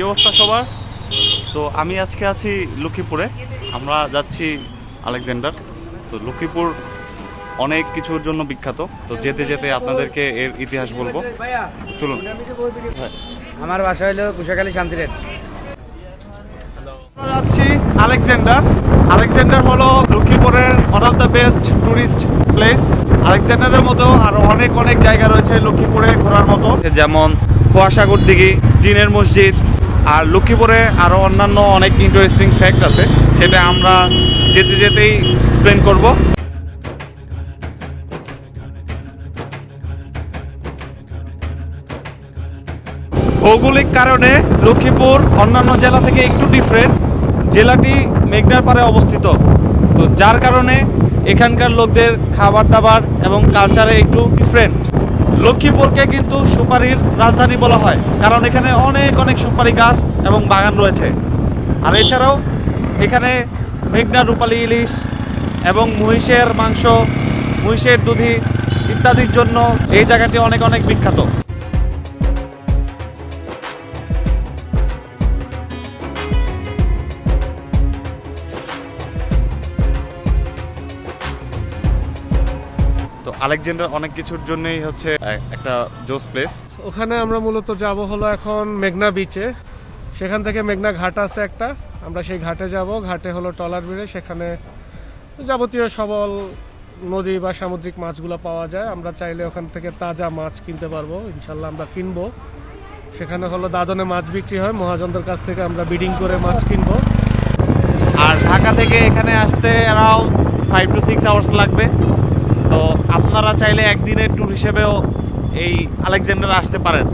কি অবস্থা সবার? তো আমি আজকে আছি লক্ষ্মীপুরে। আমরা যাচ্ছি আলেকজান্ডার। তো লক্ষ্মীপুর অনেক কিছুর জন্য বিখ্যাত। তো যেতে যেতে আপনাদেরকে এর ইতিহাস বলব। চলুন। আমার বাসা হলো কুশাখালী শান্তিরেট আমরা যাচ্ছি আলেকজান্ডার। আলেকজান্ডার হলো লক্ষ্মীপুরের one of the best tourist place আলেকজান্ডারের মতো আরও অনেক অনেক জায়গা রয়েছে লক্ষ্মীপুরে ঘোরার মতো। যেমন কুয়াশাগর দিঘি জিনের মসজিদ আর লক্ষ্মীপুরে আরও অন্যান্য অনেক ইন্টারেস্টিং ফ্যাক্ট আছে, সেটা আমরা যেতে যেতেই এক্সপ্লেন করব। ভৌগোলিক কারণে লক্ষ্মীপুর অন্যান্য জেলা থেকে একটু ডিফারেন্ট জেলাটি মেঘনার পাড়ে অবস্থিত। তো যার কারণে এখানকার লোকদের খাবার দাবার এবং কালচারে একটু ডিফারেন্ট লক্ষ্মীপুরকে কিন্তু সুপারির রাজধানী বলা হয়, কারণ এখানে অনেক অনেক সুপারি গাছ এবং বাগান রয়েছে। আর এছাড়াও এখানে মেঘনা রূপালি ইলিশ এবং মহিষের মাংস, মহিষের দুধি ইত্যাদির জন্য এই জায়গাটি অনেক অনেক বিখ্যাত। আলেকজান্ডার অনেক কিছুর জন্যই হচ্ছে একটা জোস প্লেস। ওখানে আমরা মূলত যাব হলো এখন মেঘনা বিচে সেখান থেকে মেঘনা ঘাট আছে একটা। আমরা সেই ঘাটে যাব। ঘাটে হলো টলার বিড়ে সেখানে যাবতীয় সবল নদী বা সামুদ্রিক মাছগুলো পাওয়া যায়। আমরা চাইলে ওখান থেকে তাজা মাছ কিনতে পারব। ইনশাল্লাহ আমরা কিনবো। সেখানে হলো দাদনে মাছ বিক্রি হয়। মহাজনদের কাছ থেকে আমরা বিডিং করে মাছ কিনবো। আর ঢাকা থেকে এখানে আসতে around five to six hours লাগবে। তো আপনারা চাইলে একদিনের ট্যুর হিসেবেও এই আলেকজান্ডার আসতে পারেন।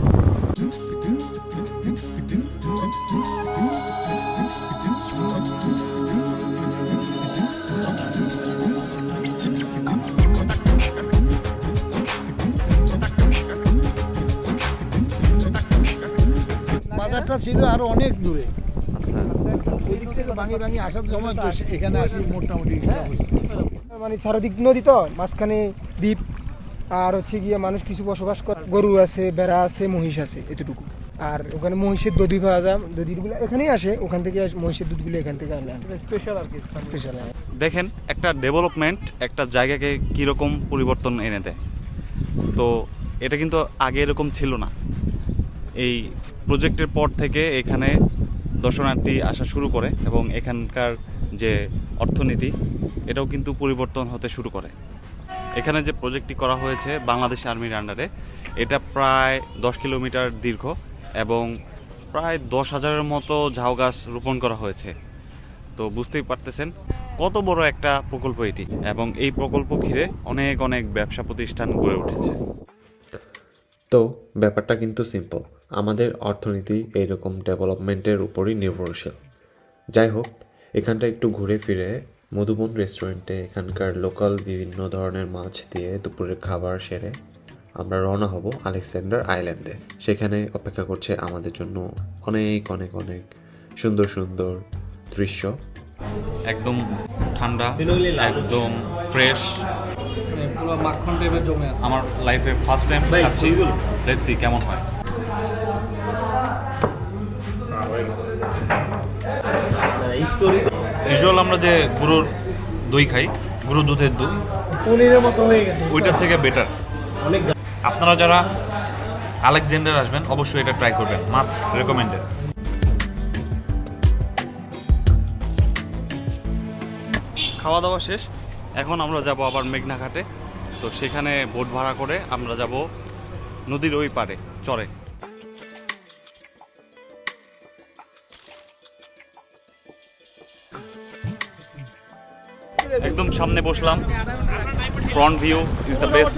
বাজারটা ছিল আরও অনেক দূরে। আচ্ছা। ভাঙি ভাঙি আসার তো এখানে আসি মোটামুটি। মানে চারদিক নদী তো মাঝখানে দ্বীপ আর হচ্ছে গিয়ে মানুষ কিছু বসবাস করে। গরু আছে বেড়া আছে মহিষ আছে এতটুকু। আর ওখানে মহিষের দধি পাওয়া যায় দধিগুলো এখানেই আসে ওখান থেকে আস- মহিষের দুধগুলো এখান থেকে আনলে স্পেশাল আর কি স্পেশাল দেখেন একটা ডেভেলপমেন্ট একটা জায়গাকে কীরকম পরিবর্তন এনে দেয়। তো এটা কিন্তু আগে এরকম ছিল না। এই প্রজেক্টের পর থেকে এখানে দর্শনার্থী আসা শুরু করে এবং এখানকার যে অর্থনীতি, এটাও কিন্তু পরিবর্তন হতে শুরু করে। এখানে যে প্রজেক্টটি করা হয়েছে বাংলাদেশ আর্মির আন্ডারে এটা প্রায় দশ কিলোমিটার দীর্ঘ এবং প্রায় দশ হাজারের মতো ঝাউ গাছ রোপণ করা হয়েছে। তো বুঝতেই পারতেছেন কত বড় একটা প্রকল্প এটি এবং এই প্রকল্প ঘিরে অনেক অনেক ব্যবসা প্রতিষ্ঠান গড়ে উঠেছে। তো ব্যাপারটা কিন্তু সিম্পল আমাদের অর্থনীতি এইরকম ডেভেলপমেন্টের উপরই নির্ভরশীল। যাই হোক এখানটা একটু ঘুরে ফিরে মধুবন রেস্টুরেন্টে এখানকার লোকাল বিভিন্ন ধরনের মাছ দিয়ে দুপুরের খাবার সেরে আমরা রওনা হব আলেকজান্ডার আইল্যান্ডে। সেখানে অপেক্ষা করছে আমাদের জন্য অনেক অনেক অনেক সুন্দর সুন্দর দৃশ্য। একদম ঠান্ডা একদম ফ্রেশ পুরো মাখন টাইপের জমে আছে। আমার লাইফে ফার্স্ট টাইম খাচ্ছি। লেটস সি কেমন হয়। ইউজুয়াল আমরা যে গরুর দই খাই গরুর দুধের দুধ পনিরের মতো হয়ে গেছে। ওইটার থেকে বেটার অনেক আপনারা যারা আলেকজান্ডার আসবেন অবশ্যই এটা ট্রাই করবেন মাস্ট রেকমেন্ডেড খাওয়া দাওয়া শেষ। এখন আমরা যাব আবার মেঘনা ঘাটে। তো সেখানে বোট ভাড়া করে আমরা যাব নদীর ওই পারে চরে। একদম সামনে বসলাম। Front view is the best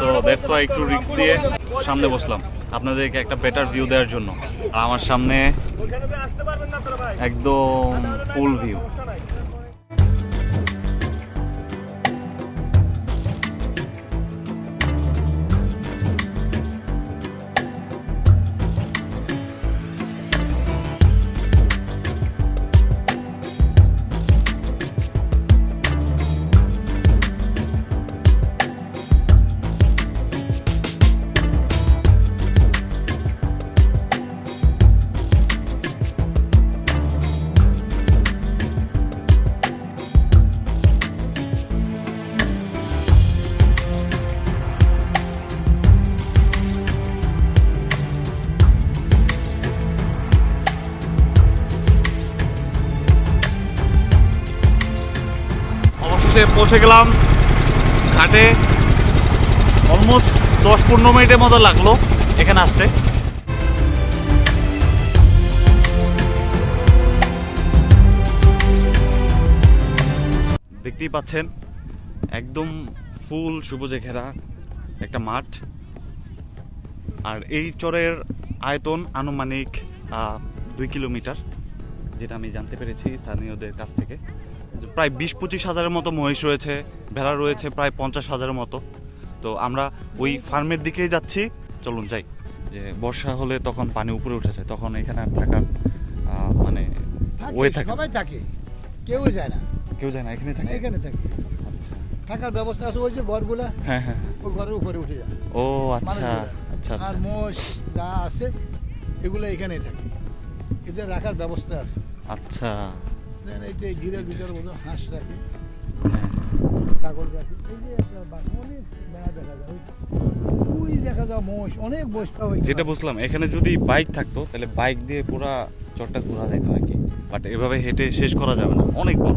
তো দ্যাটস ওয়াই একটু রিক্স দিয়ে সামনে বসলাম। আপনাদেরকে একটা বেটার ভিউ দেওয়ার জন্য। আমার সামনে একদম ফুল ভিউ অবশেষে পৌঁছে গেলাম। ঘাটে অলমোস্ট দশ পনেরো মিনিটের মতো লাগল এখানে আসতে। দেখতেই পাচ্ছেন, একদম ফুল সবুজে ঘেরা একটা মাঠ। আর এই চরের আয়তন আনুমানিক দুই কিলোমিটার, যেটা আমি জানতে পেরেছি স্থানীয়দের কাছ থেকে। প্রায় বিশ পঁচিশ হাজারের মতো মহিষ রয়েছে ভেড়া রয়েছে প্রায় পঞ্চাশ হাজারের মতো। তো আমরা ওই ফার্মের দিকেই যাচ্ছি। চলুন যাই। যে বর্ষা হলে তখন পানি উপরে উঠে যায় তখন এখানে আর থাকার মানে ওয়ে থাকে। সবাই থাকে। কেউ যায় না। কেউ যায় না এখানে থাকে? এখানে থাকে। আচ্ছা। থাকার ব্যবস্থা আছে ওই যে ঘরগুলা হ্যাঁ হ্যাঁ ওই ঘরের উপরে উঠে যায়। ও আচ্ছা মানুষগুলা। আচ্ছা আর আচ্ছা মোষ যা আছে এগুলো এখানেই থাকে। এদের রাখার ব্যবস্থা আছে। আচ্ছা। দেন এই যে ভিতরে হাঁস রাখে। হ্যাঁ। ছাগল রাখে। এই যে অনেক বেড়া দেখা যায়। ওই- দেখা যায় মোষ অনেক যেটা বুঝলাম এখানে যদি বাইক থাকতো তাহলে বাইক দিয়ে পুরা চটটা ঘোরা যেত আর কি। বাট এভাবে হেঁটে শেষ করা যাবে না অনেক বড়।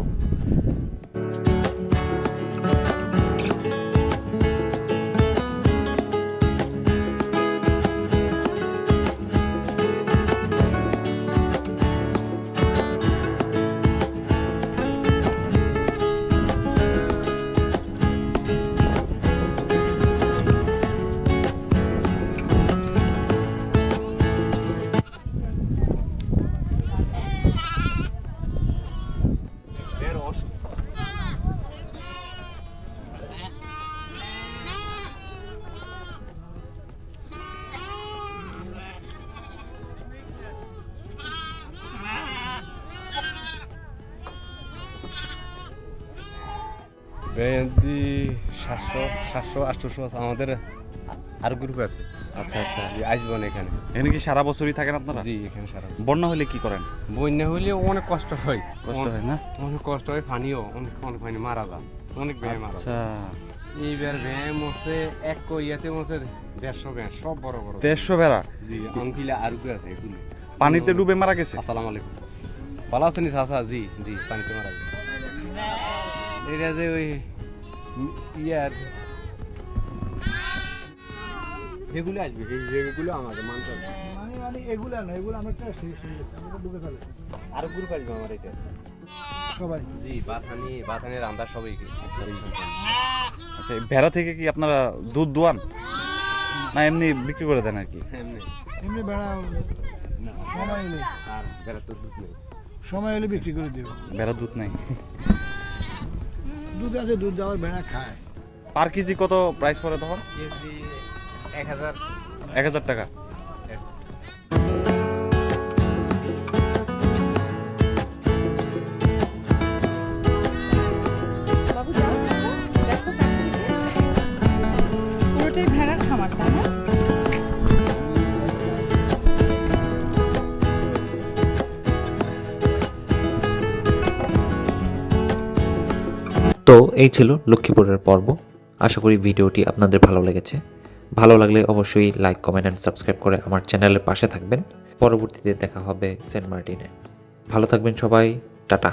ভ্যারান্টি সাতশো সাতশো আটশোশো আছে আমাদের আর গ্রুপ আছে। আচ্ছা আচ্ছা। আসবেন এখানে। এখানে কি সারা বছরই থাকেন আপনারা? জি এখানে সারা বন্যা হলে কি করেন? বন্যা হলে অনেক কষ্ট হয়। কষ্ট হয় না? অনেক কষ্ট হয় পানিও অনেক অনেক পানি মারা যায়। অনেক ভ্যাঁ মারা আচ্ছা। এইবার ভ্যাঁ মরছে এক ইয়াতে মরছে দেড়শো ভ্যাঁ সব বড় বড়। দেড়শো বেড়া? জি আঙ্কিলা আর গ্রুপ আছে এগুলো। পানিতে ডুবে মারা গেছে? আসসালামু আলাইকুম। ভালো আছেন চাচা? জি জি পানিতে মারা গেছে। এটা যে ওই ইয়ার এগুলো আসবে এই- এগুলো আমাদের মানতে হবে। মানে মানে এগুলা না এগুলো অনেকটা শেষ হয়ে গেছে আমরা ডুবে ফেলেছি আর গ্রুপ আসবে আমার এটা। সবাই। জি বাথানি বাথানি রান্দার সবাই আচ্ছা এই ভেড়া থেকে কি আপনারা দুধ দোয়ান? না এমনি বিক্রি করে দেন আর কি? এমনি। এমনি বেড়া না। সময় নেই। আর বেড়া তো দুধ নেই। সময় হলে বিক্রি করে দেবো। ভেড়া দুধ নাই। দুধ আছে দুধ দেওয়ার ভেড়া খায়। পার কেজি কত প্রাইস পড়ে তখন কেজি এক হাজার। এক হাজার টাকা। তো এই ছিল লক্ষ্মীপুরের পর্ব। আশা করি ভিডিওটি আপনাদের ভালো লেগেছে। ভালো লাগলে অবশ্যই লাইক কমেন্ট অ্যান্ড সাবস্ক্রাইব করে আমার চ্যানেলের পাশে থাকবেন। পরবর্তীতে দেখা হবে সেন্ট মার্টিনে। ভালো থাকবেন সবাই। টাটা।